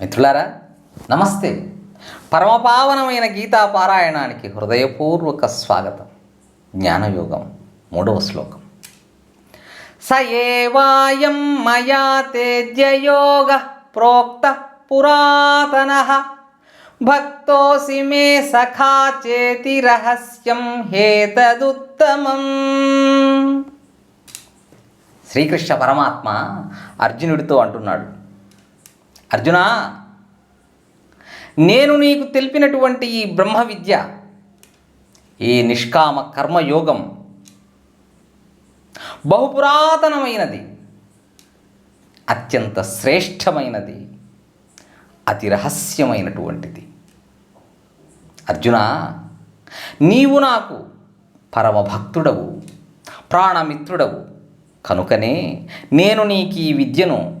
మిత్రులారా నమస్తే. పరమపావనమైన గీతా పారాయణానికి హృదయపూర్వక స్వాగతం. జ్ఞానయోగం మూడవ శ్లోకం. స ఏవాయం మయా తేజ్యయోగ ప్రోక్త పురాతన. భక్తోసి మే సఖా చేతి రహస్యం హేతదుత్తమం. శ్రీకృష్ణ పరమాత్మ అర్జునుడితో అంటున్నాడు. అర్జున నేను నీకు తెలిపినటువంటి ఈ బ్రహ్మ విద్య ఈ నిష్కామ కర్మయోగం బహుపురాతనమైనది అత్యంత శ్రేష్టమైనది అతి రహస్యమైనటువంటిది. అర్జున నీవు నాకు పరమభక్తుడవు ప్రాణమిత్రుడవు కనుకనే నేను నీకు ఈ విద్యను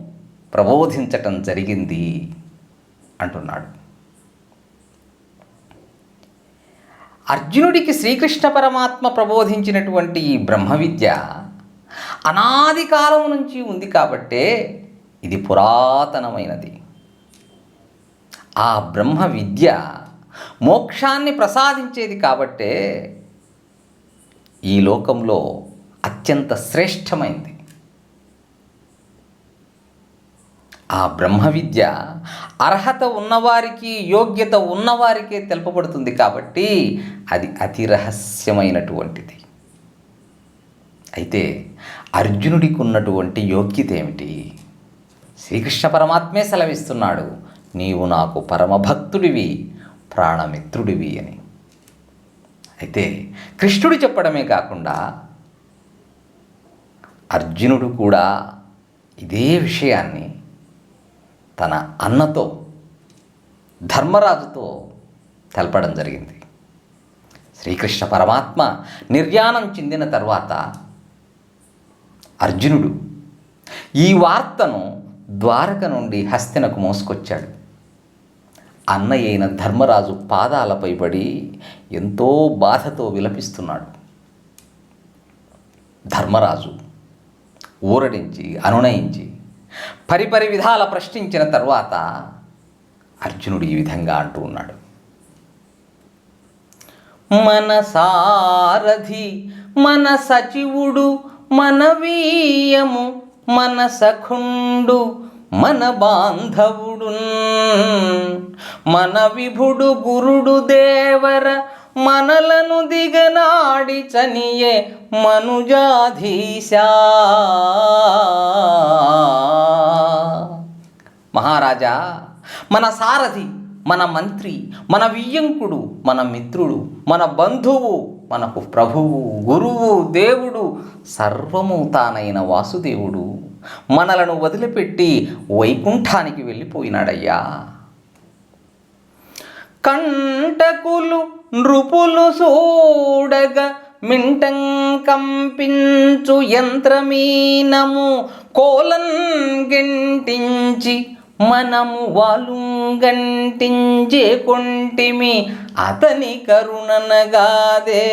ప్రబోధించటం జరిగింది అంటున్నాడు. అర్జునుడికి శ్రీకృష్ణ పరమాత్మ ప్రబోధించినటువంటి ఈ బ్రహ్మ విద్య అనాది కాలం నుంచి ఉంది కాబట్టే ఇది పురాతనమైనది. ఆ బ్రహ్మ విద్య మోక్షాన్ని ప్రసాదించేది కాబట్టే ఈ లోకంలో అత్యంత శ్రేష్టమైంది. ఆ బ్రహ్మ విద్య అర్హత ఉన్నవారికి యోగ్యత ఉన్నవారికే తెలుపబడుతుంది కాబట్టి అది అతి రహస్యమైనటువంటిది. అయితే అర్జునుడికి ఉన్నటువంటి యోగ్యత ఏమిటి? శ్రీకృష్ణ పరమాత్మే సెలవిస్తున్నాడు నీవు నాకు పరమభక్తుడివి ప్రాణమిత్రుడివి అని. అయితే కృష్ణుడు చెప్పడమే కాకుండా అర్జునుడు కూడా ఇదే విషయాన్ని తన అన్నతో ధర్మరాజుతో తెలపడం జరిగింది. శ్రీకృష్ణ పరమాత్మ నిర్యాణం చెందిన తర్వాత అర్జునుడు ఈ వార్తను ద్వారక నుండి హస్తినకు మోసుకొచ్చాడు. అన్నయ్య అయిన ధర్మరాజు పాదాలపై పడి ఎంతో బాధతో విలపిస్తున్నాడు. ధర్మరాజు ఊరడించి అనునయించి పరిపరి విధాల ప్రశ్నించిన తర్వాత అర్జునుడు ఈ విధంగా అంటూ ఉన్నాడు. మన సారథి మన సచివుడు మన వీయము మన సఖుండు మన బాంధవుడు మన విభుడు గురుడు దేవర మనలను దిగనాడి చనియే మనుజాధీశా మహారాజా మన సారథి మన మంత్రి మన వియ్యంకుడు మన మిత్రుడు మన బంధువు మనకు ప్రభువు గురువు దేవుడు సర్వము తానైన వాసుదేవుడు మనలను వదిలిపెట్టి వైకుంఠానికి వెళ్ళిపోయినాడయ్యా. కంటకులు నృపులు సూడగా మింటం కంపించు యంత్రమీనము కోలం గెంటించి మనము వాలుంగంటించే కొంటిమి అతని కరుణనగాదే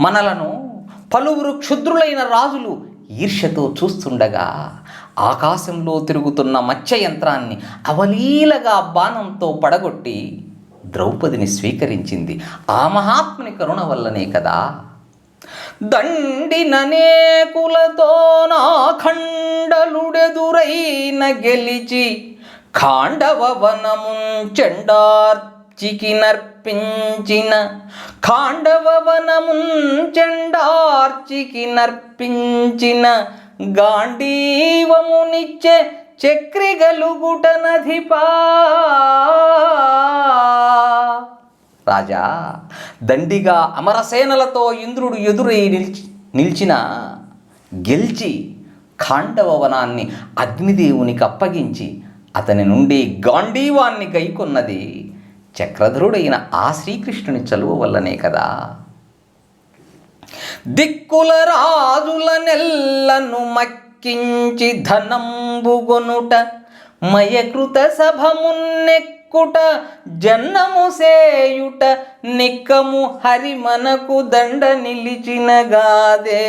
మనలను పలువురు క్షుద్రులైన రాజులు ఈర్ష్యతో చూస్తుండగా ఆకాశంలో తిరుగుతున్న మత్స్య యంత్రాన్ని అవలీలగా బాణంతో పడగొట్టి ద్రౌపదిని స్వీకరించింది. ఆ మహాత్ముని కరుణ వల్లనే కదా దండిననేకులతో నా ఖండలుడెదురైన గెలిచి ఖాండవ వనము చెండార్చికి నర్పించిన ఖాండవ వనము చెండార్చికి నర్పించిన గాంధీవమునిచ్చే చక్రిగలుగుటనధిపా. రాజా. దండిగా అమరసేనలతో ఇంద్రుడు ఎదురై నిలిచి నిలిచిన గెలిచి ఖాండవ వనాన్ని అగ్నిదేవునికి అప్పగించి అతని నుండి గాంధీవాన్ని గైకొన్నది. చక్రధరుడైన ఆ శ్రీకృష్ణుని చలువ వల్లనే కదా. దిక్కుల రాజుల నెల్లను మక్కించి ధనంబుగొనుట మయకృత సభమున్నెక్కుట జన్నము సేయుట నిక్కము హరి మనకు దండ నిలిచిన గాదే.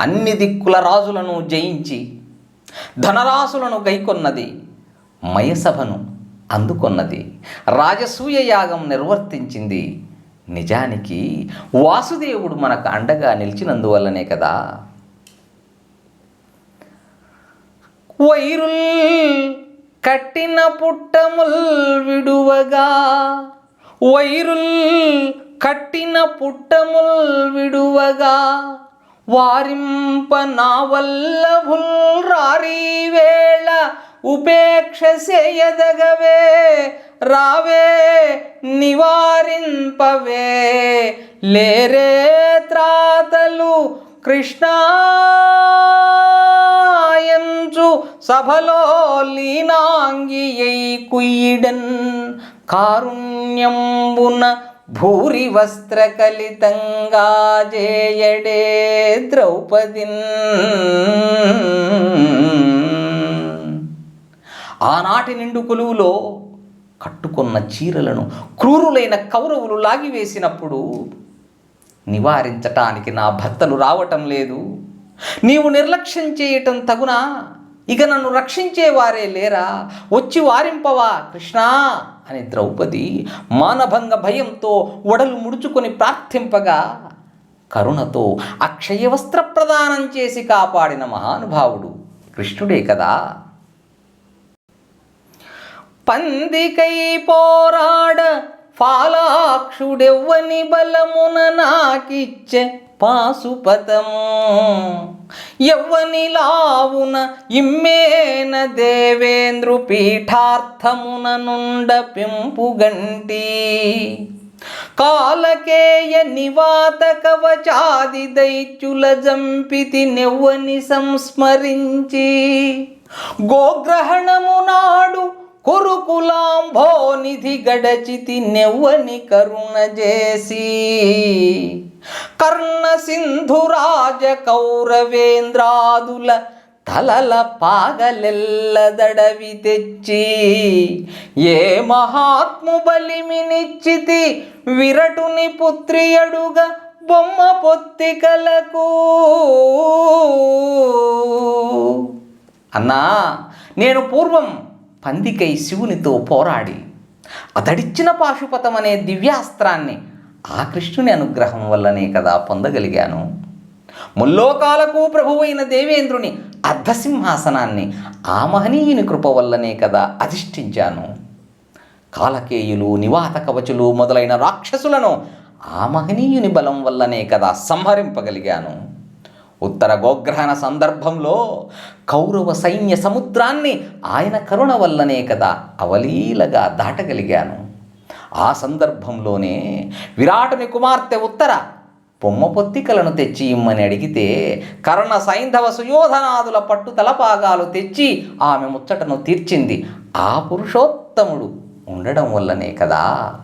అన్ని దిక్కుల రాజులను జయించి ధనరాశులను గైకొన్నది మయసభను అందుకొన్నది. రాజసూయ యాగం నిర్వర్తించింది. నిజానికి వాసుదేవుడు మనకు అండగా నిలిచినందువల్లనే కదా. వైరుల్ కట్టిన పుట్టముల్ విడువగా వైరుల్ కట్టిన పుట్టముల్ విడువగా వారింప నా వల్లభుల్ రారీ వేళ ఉపేక్ష చేయదగవే రావే నివారింపవే లేరే త్రాతలు కృష్ణాయంచు సభలో లీనాంగియై కుయ్యిడన్ కారుణ్యంబున భూరి వస్త్రకలితంగా జేయడే ద్రౌపదిన్. ఆనాటి నిండు కొలువులో కట్టుకున్న చీరలను క్రూరులైన కౌరవులు లాగివేసినప్పుడు నివారించటానికి నా భర్తలు రావటం లేదు. నీవు నిర్లక్ష్యం చేయటం తగునా? ఇక నన్ను రక్షించేవారే లేరా? వచ్చి వారింపవా కృష్ణా? అని ద్రౌపది మానభంగ భయంతో ఒడలు ముడుచుకొని ప్రార్థింపగా కరుణతో అక్షయ వస్త్ర ప్రదానం చేసి కాపాడిన మహానుభావుడు కృష్ణుడే కదా. పందికై పోరాడ ఫాలాక్షుడెవ్వని బలమున నాకిచ్చే పాశుపతము ఎవ్వని లావున ఇమ్మేన దేవేంద్రు పీఠార్థమున నుండ పెంపుగంటి కాలకేయ నివాత కవచాది దైత్యుల జంపితి నెవ్వని సంస్మరించి. గోగ్రహణము నాడు కురుకులాంభో నిధి గడచితి నెవ్వని కరుణ చేసి. కర్ణ సింధురాజ కౌరవేంద్రాదుల తలల పాగలెల్లదడవి తెచ్చి. ఏ మహాత్ము బలిమినిచ్చితి విరటుని పుత్రియడుగా బొమ్మ పొత్తికలకు అన్నా నేను పూర్వం పందికై శివునితో పోరాడి అతడిచ్చిన పాశుపతం అనే దివ్యాస్త్రాన్ని ఆ కృష్ణుని అనుగ్రహం వల్లనే కదా పొందగలిగాను. ముల్లోకాలకు ప్రభువైన దేవేంద్రుని అర్ధసింహాసనాన్ని ఆ మహనీయుని కృప వల్లనే కదా అధిష్ఠించాను. కాలకేయులు నివాత కవచులు మొదలైన రాక్షసులను ఆ మహనీయుని బలం వల్లనే కదా సంహరింపగలిగాను. ఉత్తర గోగ్రహణ సందర్భంలో కౌరవ సైన్య సముద్రాన్ని ఆయన కరుణ వల్లనే కదా అవలీలగా దాటగలిగాను. ఆ సందర్భంలోనే విరాటుని కుమార్తె ఉత్తర పొమ్మ పొత్తికలను తెచ్చి ఇమ్మని అడిగితే కర్ణ సైంధవ సుయోధనాదుల పట్టు తలపాగాలు తెచ్చి ఆమె ముచ్చటను తీర్చింది. ఆ పురుషోత్తముడు ఉండడం వల్లనే కదా.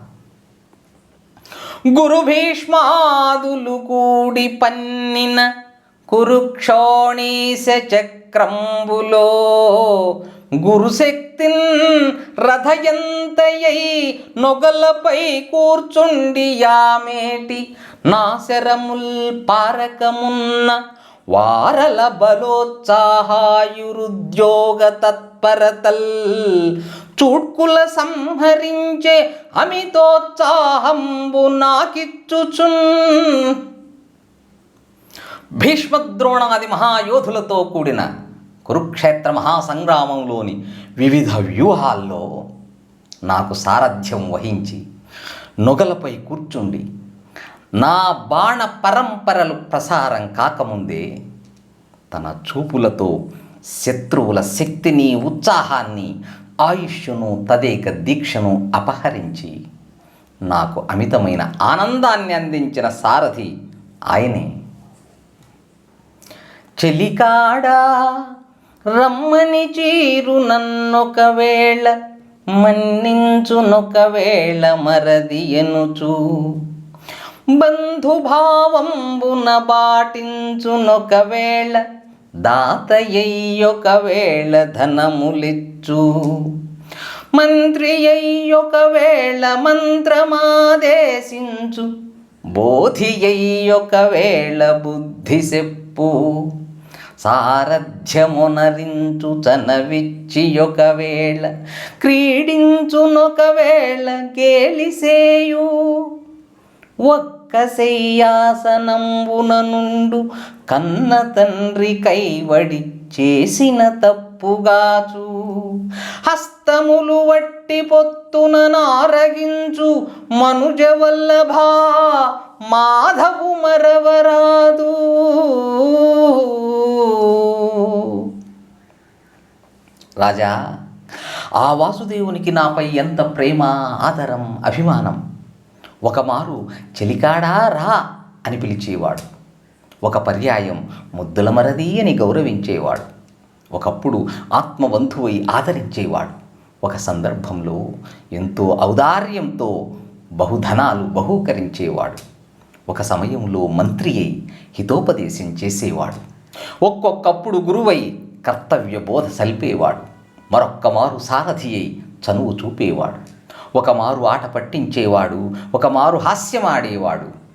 గురు భీష్మాదులు కూడి పన్నిన కురుక్షోణీశ చక్రంబులో గురుశక్తిన్ రథయంతయై నొగలపై కూర్చుండి యామేటి నాశరముల్ పారకమున్న వారల బలోత్సాహాయురుద్యోగ తత్పరతల్ చూడ్కుల సంహరించే అమితోత్సాహంబు నాకిచ్చుచున్ భీష్మద్రోణాది మహాయోధులతో కూడిన కురుక్షేత్ర మహాసంగ్రామంలోని వివిధ వ్యూహాల్లో నాకు సారథ్యం వహించి నొగలపై కూర్చుండి నా బాణ పరంపరలు ప్రసారం కాకముందే తన చూపులతో శత్రువుల శక్తిని ఉత్సాహాన్ని ఆయుష్యును తదేక దీక్షను అపహరించి నాకు అమితమైన ఆనందాన్ని అందించిన సారథి ఆయనే. చెలికాడా రమ్మని చీరు నన్నొకవేళ మన్నించునొకవేళ మరదియనుచు. బంధుభావంబున బాటించునొకవేళ దాతయ్యొకవేళ ధనములిచ్చు. మంత్రి అయ్యొకవేళ మంత్రమాదేశించు బోధి అయ్యొకవేళ బుద్ధి చెప్పు. సారథ్యమునరించు తనవిచ్చి ఒకవేళ క్రీడించునొకవేళ గేలిసేయు. ఒక్క శయ్యాసనంబున నుండు కన్న తండ్రి కైవడి చేసిన తప్పుగాచు హస్తములు వట్టి పొత్తున నారగించు మనుజ వల్లభా మాధవు మరవరాదు. రాజా ఆ వాసుదేవునికి నాపై ఎంత ప్రేమ ఆదరం అభిమానం? ఒకమారు చెలికాడా రా అని పిలిచేవాడు. ఒక పర్యాయం ముద్దుల మరది అని గౌరవించేవాడు. ఒకప్పుడు ఆత్మబంధువై ఆదరించేవాడు. ఒక సందర్భంలో ఎంతో ఔదార్యంతో బహుధనాలు బహూకరించేవాడు. ఒక సమయంలో మంత్రి అయి హితోపదేశం చేసేవాడు. ఒక్కొక్కప్పుడు గురువై కర్తవ్య బోధ సల్పేవాడు. మరొక్క మారు సారథి అయి చనువు చూపేవాడు. ఒకమారు ఆట పట్టించేవాడు. ఒకమారు హాస్యమాడేవాడు.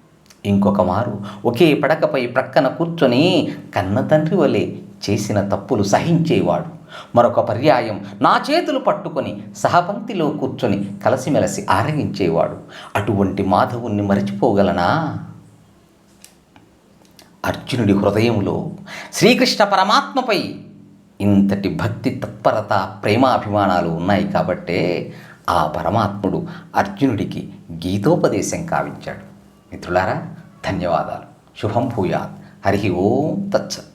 ఇంకొక మారు. ఒకే పడకపై ప్రక్కన కూర్చొని కన్న తండ్రి వలె చేసిన తప్పులు సహించేవాడు. మరొక పర్యాయం నా చేతులు పట్టుకొని సహపంక్తిలో కూర్చొని కలసిమెలసి ఆరగించేవాడు. అటువంటి మాధవుణ్ణి మరచిపోగలనా? అర్జునుడి హృదయంలో శ్రీకృష్ణ పరమాత్మపై ఇంతటి భక్తి తత్పరత ప్రేమాభిమానాలు ఉన్నాయి కాబట్టే ఆ పరమాత్ముడు అర్జునుడికి గీతోపదేశం కావించాడు. మిత్రులారా ధన్యవాదాలు. శుభం భూయాత్. హరి ఓం తచ్చత్